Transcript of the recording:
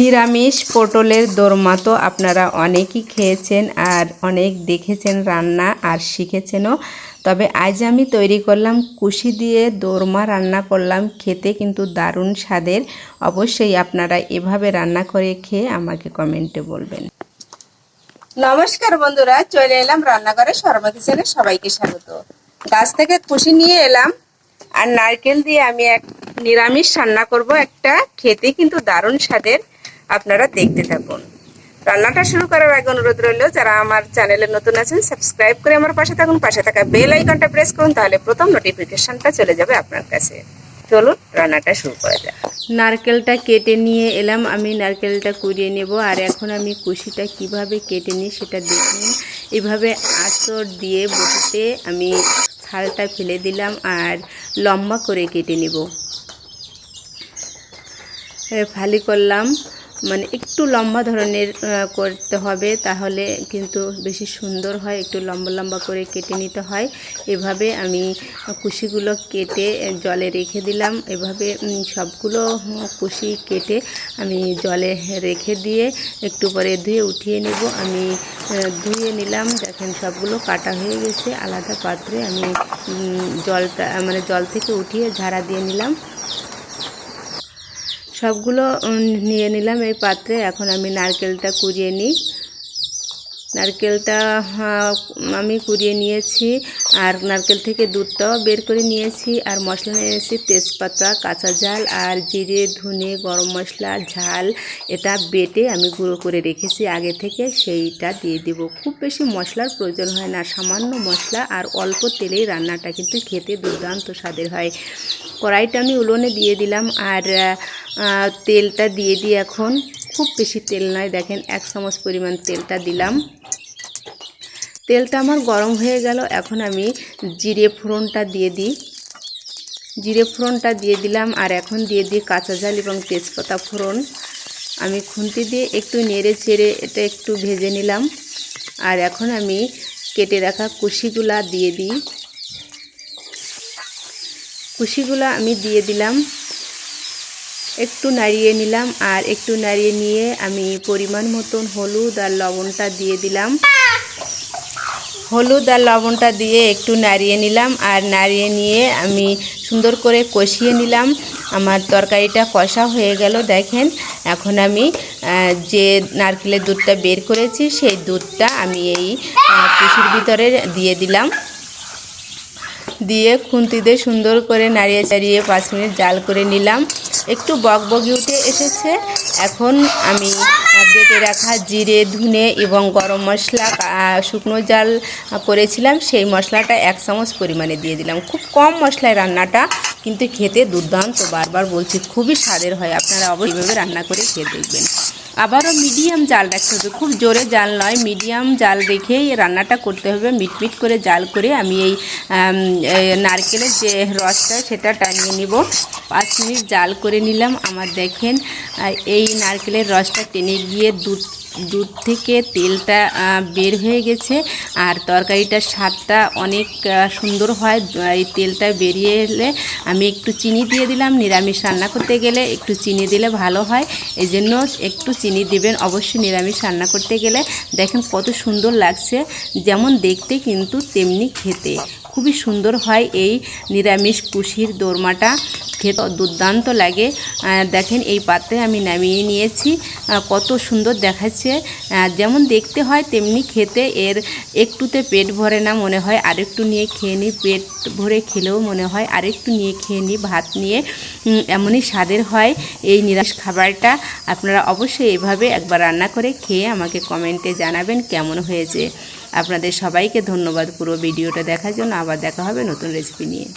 নিরামিষ পটলের দোরমা তো আপনারা অনেকই খেয়েছেন আর অনেক দেখেছেন রান্না আর শিখেছেনও। তবে আজ আমি তৈরি করলাম কুশি দিয়ে দোরমা রান্না করলাম, খেতে কিন্তু দারুণ স্বাদের। অবশ্যই আপনারা এভাবে রান্না করে খেয়ে আমাকে কমেন্টে বলবেন। নমস্কার বন্ধুরা, চলে এলাম রান্নাঘরে শর্মা কিচেনে সবাইকে স্বাগত। গাছ থেকে খুশি নিয়ে এলাম আর নারকেল দিয়ে আমি এক নিরামিষ রান্না করব। একটা খেতে কিন্তু দারুণ স্বাদের। আপনারা দেখতে থাকুন। রান্নাটা শুরু করার আগে অনুরোধ রইল, যারা আমার চ্যানেলে নতুন আছেন সাবস্ক্রাইব করে আমার পাশে থাকুন। পাশে থাকা বেল আইকনটা প্রেস করুন, তাহলে প্রথম নোটিফিকেশনটা চলে যাবে আপনার কাছে। চলুন, রান্নাটা শুরু করা যাক। নারকেলটা কেটে নিয়ে এলাম, আমি নারকেলটা কুড়িয়ে নেব, আর এখন আমি কুশিটা কীভাবে কেটে নিই সেটা দেখুন। এভাবে আঁচড় দিয়ে বসতে আমি ছালটা ফেলে দিলাম, আর লম্বা করে কেটে নেব। ফালি করলাম। মানে একটু লম্বা ধরনের করতে হবে, তাহলে কিন্তু বেশি সুন্দর হয়, একটু লম্বা লম্বা করে কেটে নিতে হয়। এভাবে আমি কুশিগুলো কেটে জলে রেখে দিলাম। এভাবে সবগুলো কুশি কেটে আমি জলে রেখে দিয়ে একটু পরে ধুয়ে উঠিয়ে নেব। আমি ধুয়ে নিলাম, দেখেন সবগুলো কাটা হয়ে গেছে। আলাদা পাত্রে আমি জলটা মানে জল থেকে উঠিয়ে ঝাড়া দিয়ে নিলাম। সবগুলো নিয়ে নিলাম এই পাত্রে। এখন আমি নারকেলটা কুড়িয়ে নিই। নারকেলটা আমি কুড়িয়ে নিয়েছি। আর নারকেল থেকে দুধটাও বের করে নিয়েছি। আর মশলা নিয়েছি তেজপাতা, কাঁচা ঝাল আর জিরে, ধনে, গরম মশলা, ঝাল। এটা বেটে আমি গুঁড়ো করে রেখেছি। আগে থেকে সেইটা দিয়ে দেব। খুব বেশি মশলার প্রয়োজন হয় না। সামান্য মশলা আর অল্প তেলেই রান্নাটা কিন্তু খেতে দুর্দান্ত স্বাদের হয়। কড়াইটা আমি উলোনে দিয়ে দিলাম। আর তেলটা দিয়ে দিই এখন। খুব বেশি তেল নয়, দেখেন, এক চামচ পরিমাণ তেলটা দিলাম। তেলটা আমার গরম হয়ে গেল, এখন আমি জিরে ফোড়নটা দিয়ে দিই। জিরে ফোড়নটা দিয়ে দিলাম, আর এখন দিয়ে দিই কাঁচা ঝাল এবং তেজপাতা ফোড়ন। আমি খুন্তি দিয়ে একটু নেড়ে চেড়ে এটা একটু ভেজে নিলাম। আর এখন আমি কেটে রাখা কুশিগুলা দিয়ে দিই। কুশিগুলা আমি দিয়ে দিলাম। একটু নাড়িয়ে নিলাম আর একটু নাড়িয়ে নিয়ে আমি পরিমাণ মতন হলুদ আর লবণটা দিয়ে দিলাম। হলুদ আর লবণটা দিয়ে একটু নাড়িয়ে নিলাম আর নাড়িয়ে নিয়ে আমি সুন্দর করে কষিয়ে নিলাম। আমার তরকারিটা কষা হয়ে গেল, দেখেন। এখন আমি যে নারকেলের দুধটা বের করেছি, সেই দুধটা আমি এই কুশির ভিতরে দিয়ে দিলাম। দিয়ে খুন্তি দিয়ে সুন্দর করে নাড়িয়ে চাড়িয়ে পাঁচ মিনিট জাল করে নিলাম। একটু বকবগি উঠে এসেছে। এখন আমি বেটে রাখা জিরে, ধুনে এবং গরম মশলা শুকনো জাল করেছিলাম। সেই মশলাটা এক চামচ পরিমাণে দিয়ে দিলাম। খুব কম মশলায় রান্নাটা, কিন্তু খেতে দুর্দান্ত। বারবার বলছি, খুবই স্বাদের হয়। আপনারা অবশ্যইভাবে রান্না করে খেয়ে দেখবেন। আবারও মিডিয়াম জাল রাখতে হবে। খুব জোরে জাল নয়, মিডিয়াম জাল রেখেই রান্নাটা করতে হবে। মিটমিট করে জাল করে আমি এই নারকেলের যে রসটা সেটা টানিয়ে নিব। পাঁচ মিনিট জাল করে নিলাম। আমার দেখেন এই নারকেলের রসটা টেনে গিয়ে দুধ দুধ থেকে তেলটা বের হয়ে গেছে। আর তরকারিটার স্বাদটা অনেক সুন্দর হয়। এই তেলটা বেরিয়ে এলে আমি একটু চিনি দিয়ে দিলাম। নিরামিষ রান্না করতে গেলে একটু চিনি দিলে ভালো হয়। এই জন্য একটু চিনি দিবেন অবশ্যই নিরামিষ রান্না করতে গেলে। দেখেন কত সুন্দর লাগছে। যেমন দেখতে কিন্তু তেমনি খেতে। খুবই সুন্দর হয় এই নিরামিষ কুশির দোরমাটা। খেতে দুর্দান্ত লাগে। দেখেন এই পাত্রে আমি নামিয়ে নিয়েছি। কত সুন্দর দেখাচ্ছে। যেমন দেখতে হয় তেমনি খেতে এর একটুতে পেট ভরে না মনে হয়। আরেকটু নিয়ে খেয়ে নিই, পেট ভরে খেলেও মনে হয়। আরেকটু নিয়ে খেয়ে নিই, ভাত নিয়ে এমনই স্বাদের হয় এই নিরামিষ খাবারটা। আপনারা অবশ্যই এভাবে একবার রান্না করে খেয়ে আমাকে কমেন্টে জানাবেন কেমন হয়েছে। আপনাদের সবাইকে ধন্যবাদ পুরো ভিডিওটা দেখার জন্য। আবার দেখা হবে নতুন রেসিপি নিয়ে।